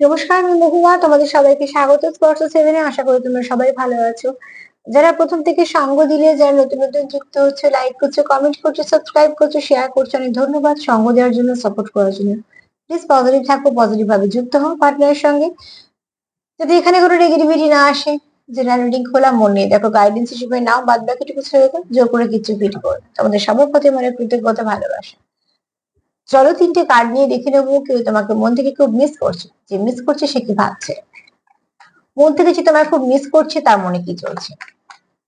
নমস্কার, আমি মহুয়া। তোমাদের সবাইকে স্বাগত। স্পর্শ সেভেনে আশা করি তোমরা সবাই ভালো আছো। যারা প্রথম থেকে সঙ্গ দিলে, যারা নতুন নতুন যুক্ত হচ্ছে লাইক করছ কমেন্ট করছ সাবস্ক্রাইব করছ শেয়ার করছ, অনেক ধন্যবাদ সঙ্গ দেওয়ার জন্য সাপোর্ট করার জন্য। প্লিজ পজিটিভ থাকো পজিটিভ ভাবে যুক্ত হও পার্টনারের সঙ্গে। যদি এখানে কোনো নেগেটিভিটি না আসে জেনারেল রিডিং খোলা, মন নিয়ে দেখো গাইডেন্স হিসেবে নাও বাদ বাকিটুকু ছেড়ে দাও জোর করে কিছু ফিট করো। তোমাদের সবার প্রতি মানে কৃতজ্ঞতা ভালোবাসা। চলো তিনটে কার্ড নিয়ে দেখে নেব কেউ তোমাকে মন থেকে খুব মিস করছে। যে মিস করছে সে কি ভাবছে? মন থেকে যে তোমায় খুব মিস করছে তার মনে কি চলছে?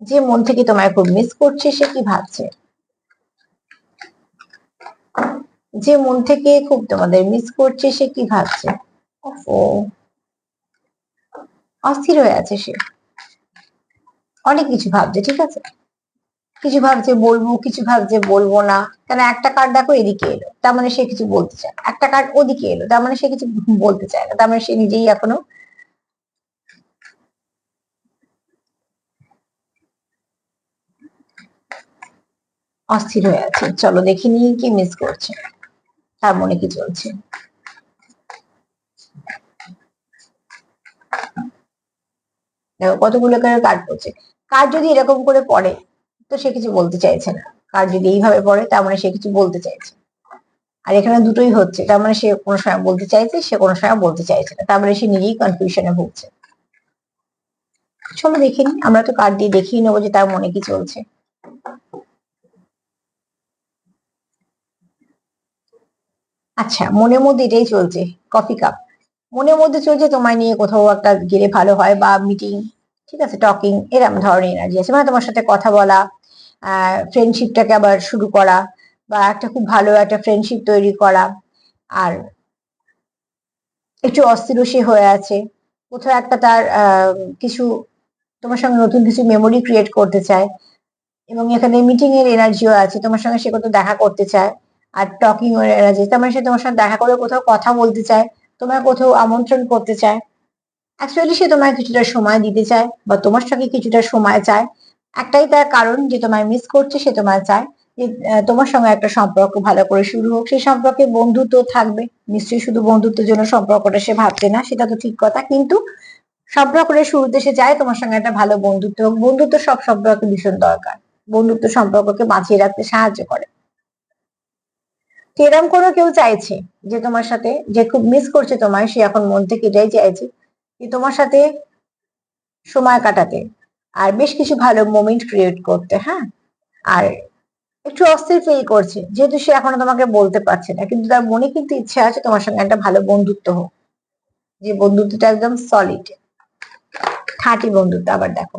যে মন থেকে তোমায় খুব মিস করছে সে কি ভাবছে? যে মন থেকে খুব তোমাদের মিস করছে সে কি ভাবছে? ও অস্থির হয়ে আছে সে। অনেক কিছু ভাবছে, ঠিক আছে? কিছু ভাবছে বলব, কিছু ভাবছে বলব না। কেন একটা কার্ড দেখো এদিকে এলো, তার মানে সে কিছু বলতে চায় একটা কার্ড ওদিকে এলো, তার মানে সে কিছু বলতে চায় না। তার মানে সে নিজেই এখনও অস্থির হয়ে আছে। চলো দেখিনি কি মিস করছে। তার মনে কি চলছে? কতগুলো করে কার্ড পড়ছে কার্ড যদি এরকম করে পড়ে তো সে কিছু বলতে চাইছে না। কার্ড যদি এইভাবে পড়ে তার মানে সে কিছু বলতে চাইছে। আর এখানে দুটোই হচ্ছে, তার মানে সে কোনো সময় বলতে চাইছে, সে কোনো সময় বলতে চাইছে না। তার মানে সে নিজেই কনফিউশনে ভুগছে। চলো দেখিনি আমরা তো কার্ড দিয়ে দেখিয়ে নেব যে তার মনে কি চলছে। আচ্ছা মনের মধ্যে এটাই চলছে কফি কাপ মনের মধ্যে চলছে তোমায় নিয়ে কোথাও একটা গেলে ভালো হয় বা মিটিং ঠিক আছে টকিং এরকম ধরনের এনার্জি আছে। মানে তোমার সাথে কথা বলা ফ্রেন্ডশিপটাকে আবার শুরু করা বা একটা খুব ভালো একটা ফ্রেন্ডশিপ তৈরি করা। আর একটু অস্থিরসী হয়ে আছে। কোথাও একটা তার কিছু তোমার সঙ্গে নতুন কিছু মেমোরি ক্রিয়েট করতে চায় এবং এখানে মিটিং এর এনার্জিও আছে। তোমার সঙ্গে সে কোথাও দেখা করতে চায় আর টকিং এর এনার্জি তার মানে সে তোমার সঙ্গে দেখা করে কোথাও কথা বলতে চায়, তোমার কোথাও আমন্ত্রণ করতে চায়। অ্যাকচুয়ালি সে তোমায় কিছুটা সময় দিতে চায় বা তোমার সঙ্গে কিছুটা সময় চায়। একটাই তার কারণ যে তোমায় মিস করছে, সে তোমায় চায়। যে তোমার সঙ্গে একটা সম্পর্ক ভালো করে শুরু হোক। সেই সম্পর্কে বন্ধুত্ব থাকবে। নিশ্চয়ই শুধু বন্ধুত্বের জন্য সম্পর্কটা সে ভাবছে না, সেটা তো ঠিক কথা। কিন্তু সম্পর্কের শুরুতে সে চায় তোমার সঙ্গে একটা ভালো বন্ধুত্ব হোক। বন্ধুত্ব সব সম্পর্কে ভীষণ দরকার। বন্ধুত্ব সম্পর্ককে বাঁচিয়ে রাখতে সাহায্য করে। এরম কোনো কেউ চাইছে যে তোমার সাথে, যে খুব মিস করছে তোমায়, সে এখন মন থেকে এটাই চাইছে যে তোমার সাথে সময় কাটাতে। আর বেশ কিছু ভালো মোমেন্ট ক্রিয়েট করতে হ্যাঁ? আর একটু অস্থির ফিল করছে, যেহেতু সে এখনও তোমাকে বলতে পারছে না, কিন্তু তার মনে কিন্তু ইচ্ছা আছে তোমার সঙ্গে একটা ভালো বন্ধুত্ব হোক। যে বন্ধুত্বটা একদম সলিড খাঁটি বন্ধুত্ব, আবার দেখো।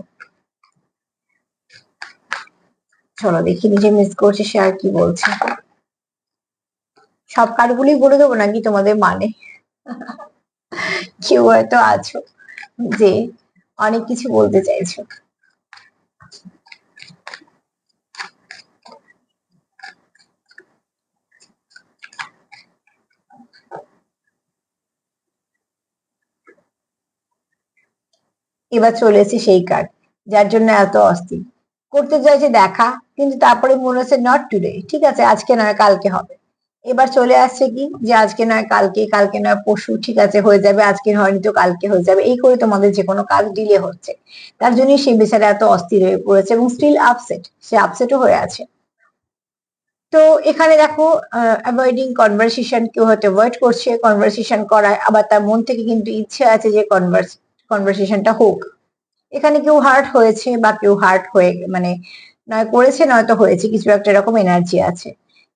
চলো দেখি নিজে মিস করছে, সে আর কি বলছে। সব কার্ডগুলোই বলে দেবো নাকি তোমাদের মানে? কেউ হয়তো আছো যে অনেক কিছু বলতে চাইছো। এবার চলে এসেছে সেই কার্ড যার জন্য এত অস্থির। করতে চাইছে দেখা, কিন্তু তারপরে মনে হচ্ছে নট টুডে ঠিক আছে, আজকে নয়, কালকে হবে। এবার চলে আসছে কি, যে আজকে নয়, কালকে কালকে নয় পশু ঠিক আছে, হয়ে যাবে, আজকে হয়নি তো কালকে হয়ে যাবে, এই করে তোমাদের যে কোনো কাজ ডিলে হচ্ছে। তার জন্যই সে বেচারা এত অস্থির হয়ে পড়েছে এবং স্টিল আপসেট সে আপসেটও হয়ে আছে। তো এখানে দেখো অ্যাভয়েডিং কনভারসেশন কেউ হয়তো অ্যাভয়েড করছে কনভারসেশন করায়, আবার তার মন থেকে কিন্তু ইচ্ছে আছে যে কনভার্স কনভারসেশনটা হোক। এখানে কেউ হার্ট হয়েছে বা কেউ হার্ট হয়ে মানে নয় করেছে নয়তো হয়েছে, কিছু একটা এরকম এনার্জি আছে।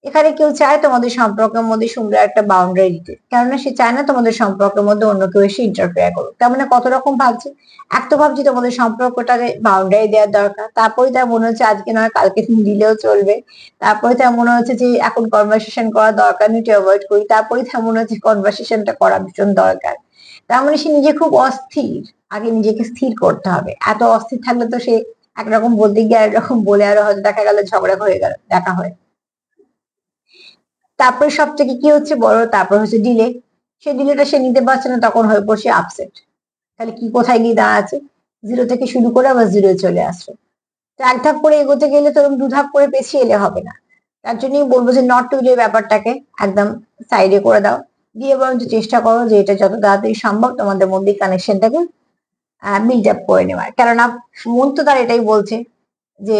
এখানে কেউ চায় তোমাদের সম্পর্কের মধ্যে সুন্দর একটা বাউন্ডারি দিতে। কেননা সে চায় না তোমাদের সম্পর্কের মধ্যে অন্য কেউ এসে ইন্টারফেয়ার করুক। তার মানে কত রকম ভাবছে? এক তো ভাবছি তোমাদের সম্পর্কটাকে বাউন্ডারি দেওয়ার দরকার। তারপরে তার মনে হচ্ছে আজকে নয়, কালকে দিলেও চলবে। তারপরে তার মনে হচ্ছে যে এখন কনভারসেশন করা দরকার নেই অ্যাভয়েড করি। তারপরে তার মনে হচ্ছে কনভারসেশনটা করা ভীষণ দরকার। তার মানে সে নিজে খুব অস্থির। আগে নিজেকে স্থির করতে হবে। এত অস্থির থাকলে তো সে একরকম বলতে গিয়ে একরকম বলে আরও হয়তো দেখা গেল ঝগড়া হয়ে গেল, দেখা হয়। তারপরে সব থেকে কি হচ্ছে বড় তারপর হচ্ছে ডিলে সে ডিলেটা সে নিতে পারছে না, তখন হয়ে পড়ছে আপসেট তাহলে কি কোথায় গিয়ে দাঁড়াচ্ছে? জিরো থেকে শুরু করে আবার জিরো চলে আসছে। তো এক ধাপ করে এগোতে গেলে তো দু ধাপ করে পেছিয়ে এলে হবে না। তার জন্যই বলব যে নট টু যে ব্যাপারটাকে একদম সাইডে করে দাও। দিয়ে বরঞ্চ চেষ্টা করো যে এটা যত তাড়াতাড়ি সম্ভব তোমাদের মধ্যে কানেকশনটাকে বিল্ড আপ করে নেওয়ার। কেননা মন তো তার এটাই বলছে যে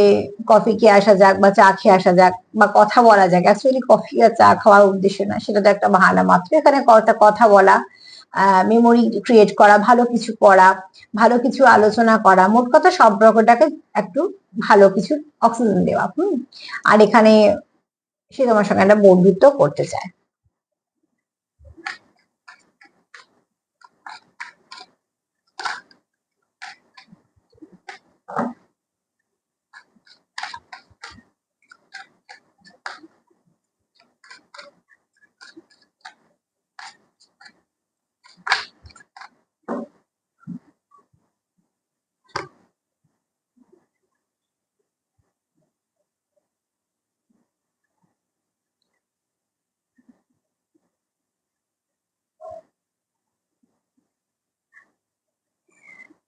কফি খেয়ে আসা যাক বা চা খেয়ে আসা যাক বা কথা বলা যাক। অ্যাকচুয়ালি কফি আর চা খাওয়ার উদ্দেশ্য না, সেটা তো একটা বাহানা মাত্র। এখানে কথা কথা বলা মেমোরি ক্রিয়েট করা, ভালো কিছু করা ভালো কিছু আলোচনা করা, মোট কথা সম্পর্কটাকে একটু ভালো কিছু অক্সিজেন দেওয়া, হুম? আর এখানে সে তোমার সঙ্গে একটা বন্ধুত্ব করতে চায়।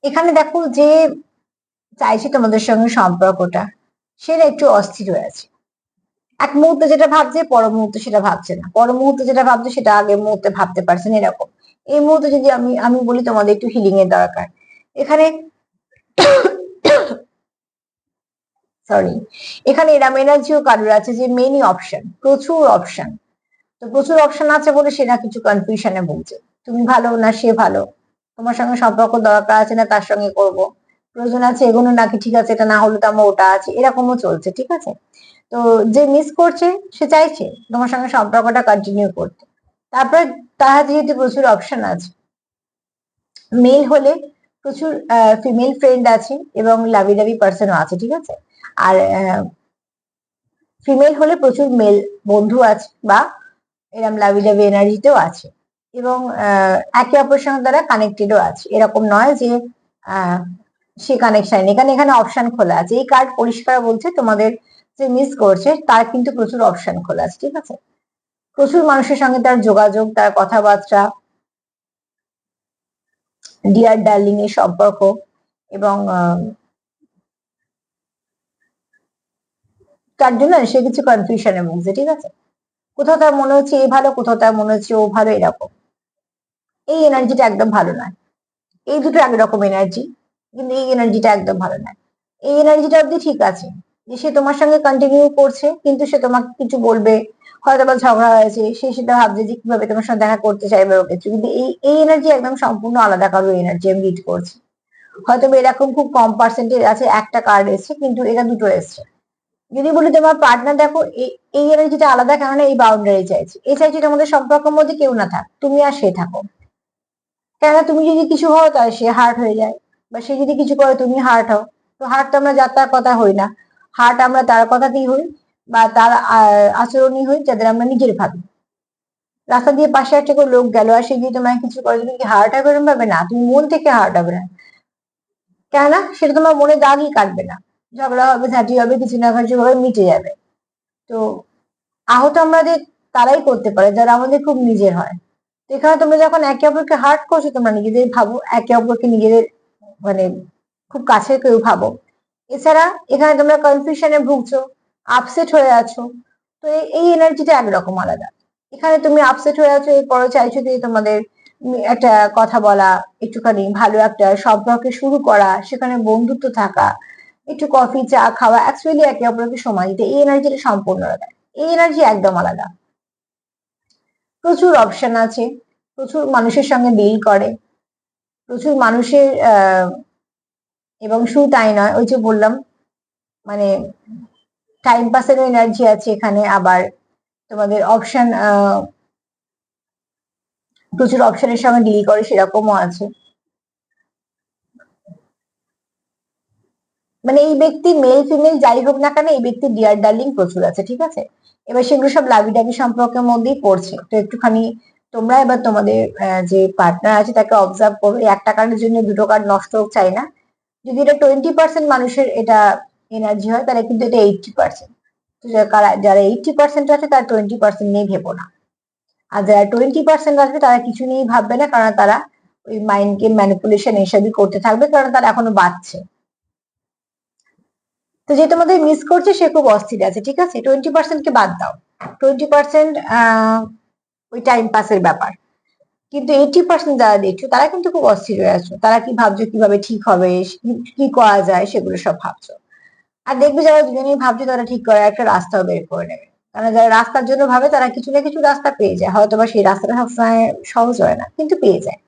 এখানে দেখো যে চাইছে তোমাদের সঙ্গে সম্পর্কটা। সেটা একটু অস্থির হয়ে আছে। এক মুহূর্তে যেটা ভাবছে পর মুহূর্তে সেটা ভাবছে না। পর মুহূর্তে যেটা ভাবছে, সেটা আগের মুহূর্তে ভাবতে পারছে না এরকম। এই মুহূর্তে যদি আমি আমি বলি তোমাদের একটু হিলিং এর দরকার। এখানে সরি এখানে এরম এনার্জিও কারোর আছে যে মেনি অপশন প্রচুর অপশন তো প্রচুর অপশন আছে বলে সেটা কিছু কনফিউশনে ভুগছে। তুমি ভালো না, সে ভালো। তোমার সঙ্গে সম্পর্ক দরকার আছে না, তার সঙ্গে করব। প্রয়োজন আছে এগুলো নাকি ঠিক আছে, এটা না হলে তো আমার ওটা আছে, এরকমও চলছে, ঠিক আছে? তো যে মিস করছে, সে চাইছে তোমার সঙ্গে সম্পর্কটা কন্টিনিউ করতে। তারপরে তার হাতে যেহেতু প্রচুর অপশন আছে। মেল হলে প্রচুর ফিমেল ফ্রেন্ড আছে এবং লাভি লাভি পার্সনও আছে, ঠিক আছে? আর ফিমেল হলে প্রচুর মেল বন্ধু আছে বা এরম লাভি লাভি এনার্জিতেও আছে। এবং একে অপরের সঙ্গে তারা কানেক্টেডও আছে। এরকম নয় যে সে কানেকশন এখানে এখানে অপশন খোলা আছে। এই কার্ড পরিষ্কার বলছে তোমাদের যে মিস করছে, তার কিন্তু প্রচুর অপশন খোলা আছে, ঠিক আছে? প্রচুর মানুষের সঙ্গে তার যোগাযোগ, তার কথাবার্তা ডিয়ার ডার্লিং এর সম্পর্ক এবং তার জন্য সে কিছু কনফিউশনে ভুগছে, ঠিক আছে? কোথাও তার মনে হচ্ছে এ ভালো, কোথাও তার মনে হচ্ছে ও ভালো, এরকম। এই এনার্জিটা একদম ভালো নয়। এই দুটো একরকম এনার্জি কিন্তু এই এনার্জিটা একদম ভালো নয়। এই এনার্জিটা অব্দি ঠিক আছে যে সে তোমার সঙ্গে কন্টিনিউ করছে, কিন্তু সে তোমাকে কিছু বলবে, হয়তো বা ঝগড়া হয়েছে, সে সেটা ভাবছে যে কীভাবে তোমার সঙ্গে দেখা করতে চাইবে ও কিছু কিন্তু এই এই এনার্জি একদম সম্পূর্ণ আলাদা কারও এনার্জি আমি রিড করছি। হয়তো এরকম খুব কম পার্সেন্টেজ আছে, একটা কার্ড এসছে, কিন্তু এটা দুটো এসছে। যদি বলি তোমার পার্টনার দেখো এই এনার্জিটা আলাদা কেননা এই বাউন্ডারি চাইছে। এই চাইছি তোমাদের সম্পর্কের মধ্যে কেউ না থাক, তুমি আর সে থাকো। কেননা তুমি যদি কিছু হও তাহলে সে হার্ট হয়ে যায়। বা সে যদি কিছু করে, তুমি হার্ট হও। তো হার্ট তো আমরা যাত্রার কথা হই না। হার্ট আমরা তার কথাতেই হই বা তার আচরণই হই যাদের আমরা নিজের ভাবি। রাস্তা দিয়ে পাশে একটা করে লোক গেল আর সে যদি তোমায় কিছু করে, তুমি কি হার্ট হবে ভাবে না, তুমি মন থেকে হার্ট হবে না। কেননা সেটা তোমার মনে দাগই কাটবে না। ঝগড়া হবে, ঝাঁটি হবে, কিছু না কিছু ভাবে মিটে যাবে। তো আহত আমাদের তারাই করতে পারে, যারা আমাদের খুব নিজের হয়। এখানে তোমরা যখন একে অপরকে হার্ট করছ, তোমরা নিজেদের ভাবো, একে অপরকে নিজেদের মানে খুব কাছের কেউ ভাবো। এছাড়া এখানে তোমরা কনফিউশনে ভুগছো আপসেট হয়ে আছো, তো এই এনার্জিটা একরকম আলাদা। এখানে তুমি আপসেট হয়ে আছো এরপরে চাইছো যে তোমাদের একটা কথা বলা, একটুখানি ভালো একটা সম্পর্কে শুরু করা, সেখানে বন্ধুত্ব থাকা, একটু কফি চা খাওয়া অ্যাকচুয়ালি একে অপরকে সময় দিতে, এই এনার্জিটা সম্পূর্ণ আলাদা। এই এনার্জি একদম আলাদা। প্রচুর অপশন আছে, প্রচুর মানুষের সঙ্গে ডিল করে, প্রচুর মানুষের এবং শুধু তাই নয়, ওই যে বললাম মানে টাইম পাসের এনার্জি আছে এখানে, আবার তোমাদের অপশন প্রচুর অপশনের সঙ্গে ডিল করে সেরকমও আছে। মানে এই ব্যক্তি মেল ফিমেল যাই হোক না কেন এই ব্যক্তি ডিয়ার ডার্লিং প্রচুর আছে, ঠিক আছে? এবার সেগুলো সব লাভি ডাবি সম্পর্কের মধ্যেই পড়ছে। তো একটুখানি তোমরা এবার তোমাদের যে পার্টনার আছে তাকে অবজার্ভ করো। একটা কার্ডের জন্য দুটো কার্ড নষ্ট হোক, চাই না। যদি এটা টোয়েন্টি পার্সেন্ট মানুষের এটা এনার্জি হয়, তাহলে কিন্তু এটা এইটটি পার্সেন্ট যারা এইটটি পার্সেন্ট আছে, তারা টোয়েন্টি পার্সেন্ট নিয়ে ভেবো না। আর যারা টোয়েন্টি পার্সেন্ট আছে তারা কিছু নিয়েই ভাববে না, কারণ তারা ওই মাইন্ডকে ম্যানিপুলেশন এসবই করতে থাকবে, কারণ তারা এখনও বাচ্চে তো যে তোমাদের মিস করছে সে খুব অস্থির আছে, ঠিক আছে? টোয়েন্টি পার্সেন্ট কে বাদ দাও। টোয়েন্টি পার্সেন্ট ওই টাইম পাসের ব্যাপার। কিন্তু এইটি পার্সেন্ট যারা দেখছ, তারা কিন্তু খুব অস্থির হয়ে আছো। তারা কি ভাবছ কীভাবে ঠিক হবে, কি- কি করা যায়, সেগুলো সব ভাবছ। আর দেখবে যারা দুজনেই ভাবছ তারা ঠিক করে, একটা রাস্তাও বের করে নেবে। কারণ যারা রাস্তার জন্য ভাবে, তারা কিছু না কিছু রাস্তা পেয়ে যায়। হয়তো বা সেই রাস্তাটা সবসময় সহজ হয় না, কিন্তু পেয়ে যায়।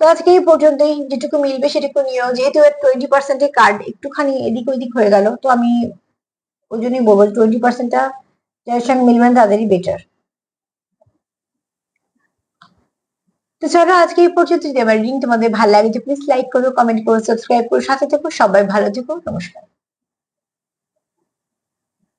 তো আজকে এই পর্যন্তই। যেটুকু মিলবে সেটুকু নিয়েও যেহেতু টোয়েন্টি পার্সেন্টের কার্ড একটুখানি এদিক ওইদিক হয়ে গেল, তো আমি ওই জন্যই বলব টোয়েন্টি পার্সেন্টটা যাদের সঙ্গে মিলবেন তাদেরই বেটার তো চলো আজকে এই পর্যন্ত যদি আমার রিং তোমাদের ভালো লাগে প্লিজ লাইক করো কমেন্ট করো সাবস্ক্রাইব করো, সাথে থেকো, সবাই ভালো থেকো। নমস্কার।